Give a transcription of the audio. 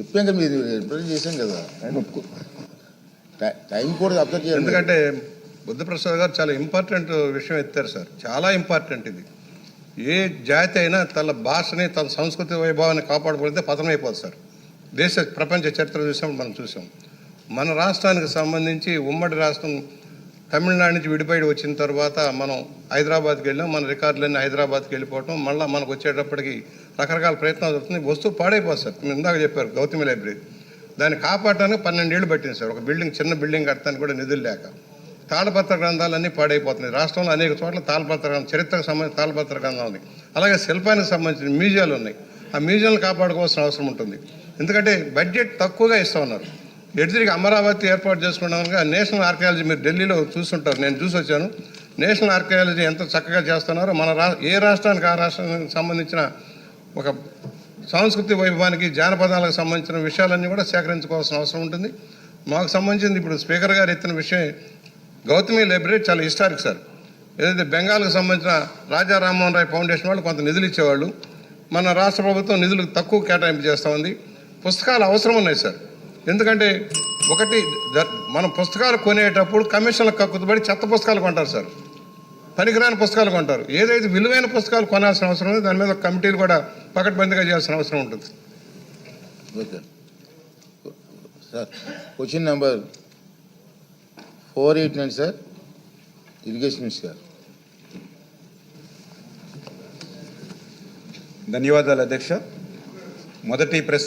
చెప్పాక మీరు రిప్రజెంట్ చేశాం కదా ఆయన ఒప్పుకో టైం కూడా అబ్జర్వ్ చేయాలి ఎందుకంటే బుద్ధప్రసాద్ గారు చాలా ఇంపార్టెంట్ విషయం ఎత్తారు సార్. చాలా ఇంపార్టెంట్ ఇది. ఏ జాతి అయినా తన భాషని తన సంస్కృతి వైభవాన్ని కాపాడుకుంటే పతనం సార్. దేశ ప్రపంచ చరిత్ర చూసాం మనం చూసాం. మన రాష్ట్రానికి సంబంధించి ఉమ్మడి రాష్ట్రం తమిళనాడు నుంచి విడిపోయి వచ్చిన తర్వాత మనం హైదరాబాద్కి వెళ్ళాం. మన రికార్డులన్నీ హైదరాబాద్కి వెళ్ళిపోవటం మళ్ళీ మనకు వచ్చేటప్పటికి రకరకాల ప్రయత్నాలు జరుగుతుంది వస్తువు పాడైపోతుంది సార్. మీరు ఇందాక చెప్పారు గౌతమి లైబ్రరీ. దాన్ని కాపాడటానికి పన్నెండేళ్ళు పట్టింది సార్. ఒక బిల్డింగ్ చిన్న బిల్డింగ్ కట్టడానికి కూడా నిధులు లేక. తాళపత్ర గ్రంథాలన్నీ పాడైపోతున్నాయి. రాష్ట్రంలో అనేక చోట్ల తాళపత్ర గ్రంథం చరిత్రకు సంబంధించిన తాళపత్ర గ్రంథం ఉంది అలాగే శిల్పానికి సంబంధించిన మ్యూజియాలు ఉన్నాయి. ఆ మ్యూజియంలు కాపాడుకోవాల్సిన అవసరం ఉంటుంది. ఎందుకంటే బడ్జెట్ తక్కువగా ఇస్తా ఉన్నారు. ఎడిదిరిగి అమరావతి ఏర్పాటు చేసుకున్నాక నేషనల్ ఆర్కియాలజీ మీరు ఢిల్లీలో చూస్తుంటారు. నేను చూసి వచ్చాను. నేషనల్ ఆర్కియాలజీ ఎంత చక్కగా చేస్తున్నారో మన రా ఏ రాష్ట్రానికి ఆ రాష్ట్రానికి సంబంధించిన ఒక సాంస్కృతిక వైభవానికి జానపదాలకు సంబంధించిన విషయాలన్నీ కూడా సేకరించుకోవాల్సిన అవసరం ఉంటుంది. మాకు సంబంధించింది ఇప్పుడు స్పీకర్ గారు ఎత్తిన విషయం గౌతమి లైబ్రరీ చాలా హిస్టారిక్ సార్. ఏదైతే బెంగాల్కి సంబంధించిన రాజా రామ్మోహన్ రాయ్ ఫౌండేషన్ వాళ్ళు కొంత నిధులు ఇచ్చేవాళ్ళు. మన రాష్ట్ర ప్రభుత్వం నిధులు తక్కువ కేటాయింపు చేస్తూ ఉంది. పుస్తకాలు అవసరం ఉన్నాయి సార్. ఎందుకంటే ఒకటి మనం పుస్తకాలు కొనేటప్పుడు కమిషన్లకు కక్కుతుబడి చెత్త పుస్తకాలు కొంటారు సార్. పనికిరాని పుస్తకాలు కొంటారు. ఏదైతే విలువైన పుస్తకాలు కొనాల్సిన అవసరం ఉంది దాని మీద ఒక కమిటీలు కూడా పకడ్బందీగా చేయాల్సిన అవసరం ఉంటుంది. Okay. Sir question number four eight nine sir. Irrigation minister గారు. ధన్యవాదాలు అధ్యక్ష. మొదటి ప్రశ్న